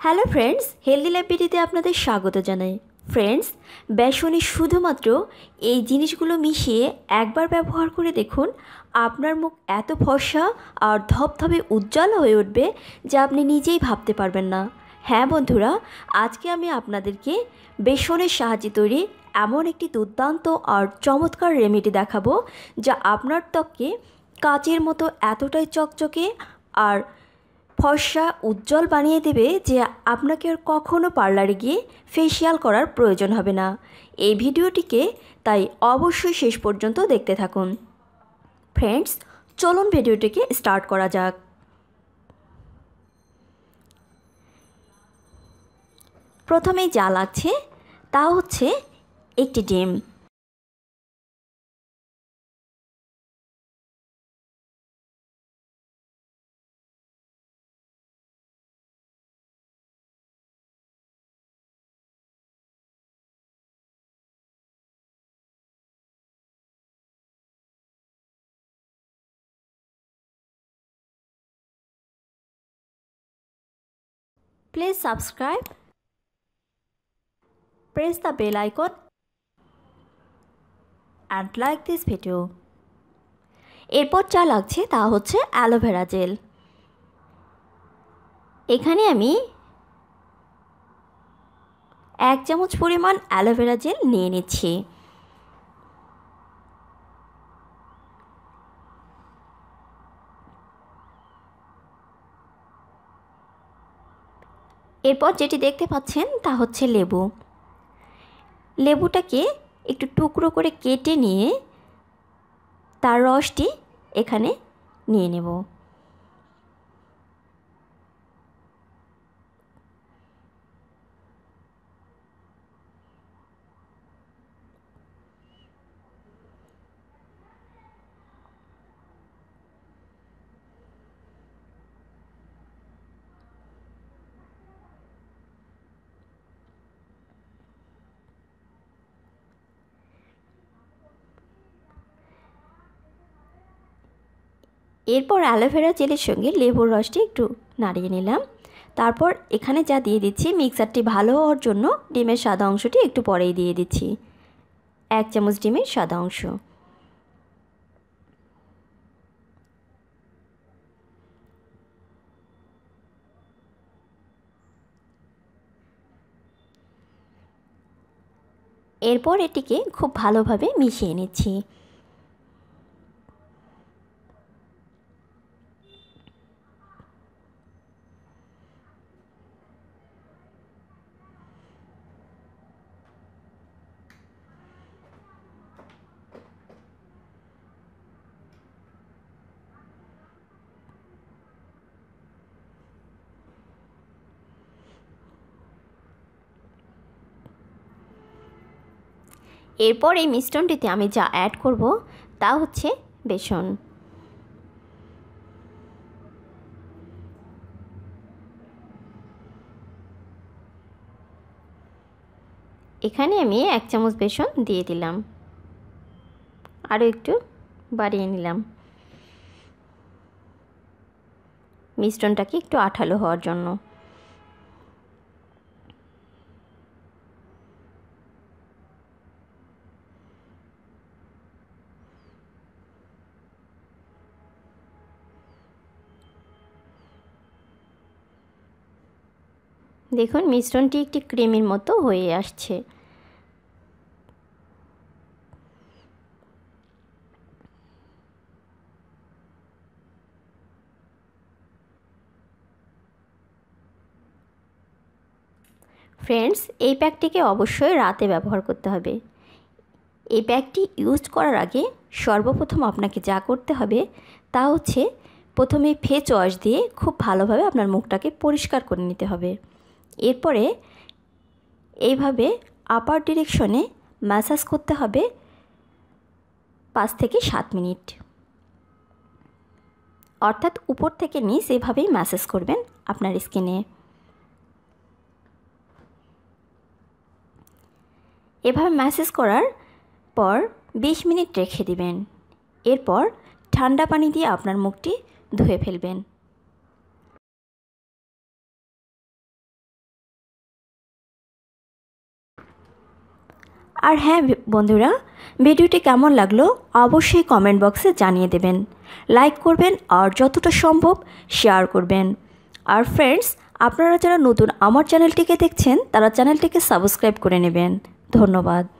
Hello friends healthy লাইব্রেরিতে আপনাদের স্বাগত জানাই। ফ্রেন্ডস, বেসনে শুধুমাত্র এই জিনিসগুলো মিশিয়ে একবার ব্যবহার করে দেখুন, আপনার মুখ এত ফর্সা আর ধপধপে উজ্জ্বল হয়ে উঠবে যা আপনি নিজেই ভাবতে পারবেন না। হ্যাঁ বন্ধুরা, আজকে আমি আপনাদেরকে বেসনের সাহায্যে তৈরি এমন একটি দুর্দান্ত আর চমৎকার রেমেডি দেখাবো, যা আপনার ত্বককে কাচের মতো এতটাই চকচকে আর ফর্সা উজ্জ্বল বানিয়ে দেবে যে আপনাকে আর কখনও পার্লারে গিয়ে ফেসিয়াল করার প্রয়োজন হবে না। এই ভিডিওটিকে তাই অবশ্যই শেষ পর্যন্ত দেখতে থাকুন। ফ্রেন্ডস চলুন ভিডিওটিকে স্টার্ট করা যাক। প্রথমে যা লাগছে তা হচ্ছে একটি ডিম। Please subscribe, press the bell icon and like this video. এরপর যা লাগছে তা হচ্ছে অ্যালোভেরা জেল এখানে আমি এক চামচ পরিমাণ অ্যালোভেরা জেল নিয়ে নিচ্ছি এরপর যেটি দেখতে পাচ্ছেন তা হচ্ছে লেবু। লেবুটাকে একটু টুকরো করে কেটে নিয়ে তার রসটি এখানে নিয়ে নেব। এরপর অ্যালোভেরা জেলের সঙ্গে লেবুর রসটি একটু নাড়িয়ে নিলাম। তারপর এখানে যা দিয়ে দিচ্ছি, মিক্সারটি ভালো হওয়ার জন্য ডিমের সাদা অংশটি একটু পরেই দিয়ে দিচ্ছি। এক চামচ ডিমের সাদা অংশ। এরপর এটিকে খুব ভালোভাবে মিশিয়ে নিচ্ছি। এরপর এই মিশ্রণটিতে আমি যা অ্যাড করব তা হচ্ছে বেসন। এখানে আমি এক চামচ বেসন দিয়ে দিলাম। আরও একটু বাড়িয়ে নিলাম। মিশ্রণটাকে একটু আঠালো হওয়ার জন্য। দেখুন, মিশ্রণটি একটি ক্রিমের মতো হয়ে আসছে। ফ্রেন্ডস এই প্যাকটিকে অবশ্যই রাতে ব্যবহার করতে হবে। এই প্যাকটি ইউজ করার আগে সর্বপ্রথম আপনাকে যা করতে হবে তা হচ্ছে প্রথমে ফেস ওয়াশ দিয়ে খুব ভালোভাবে আপনার মুখটাকে পরিষ্কার করে নিতে হবে। এরপরে এইভাবে আপার ডিরেকশনে ম্যাসাজ করতে হবে পাঁচ থেকে সাত মিনিট। অর্থাৎ উপর থেকে নিচ এভাবেই ম্যাসাজ করবেন আপনার স্কিনে এভাবে ম্যাসেজ করার পর বিশ মিনিট রেখে দিবেন। এরপর ঠান্ডা পানি দিয়ে আপনার মুখটি ধুয়ে ফেলবেন। আর হ্যাঁ বন্ধুরা, ভিডিওটি কেমন লাগল অবশ্যই কমেন্ট বক্সে জানিয়ে দেবেন। লাইক করবেন আর যতটা সম্ভব শেয়ার করবেন। আর ফ্রেন্ডস আপনারা যারা নতুন আমার চ্যানেলটিকে দেখছেন, তারা চ্যানেলটিকে সাবস্ক্রাইব করে নেবেন। ধন্যবাদ।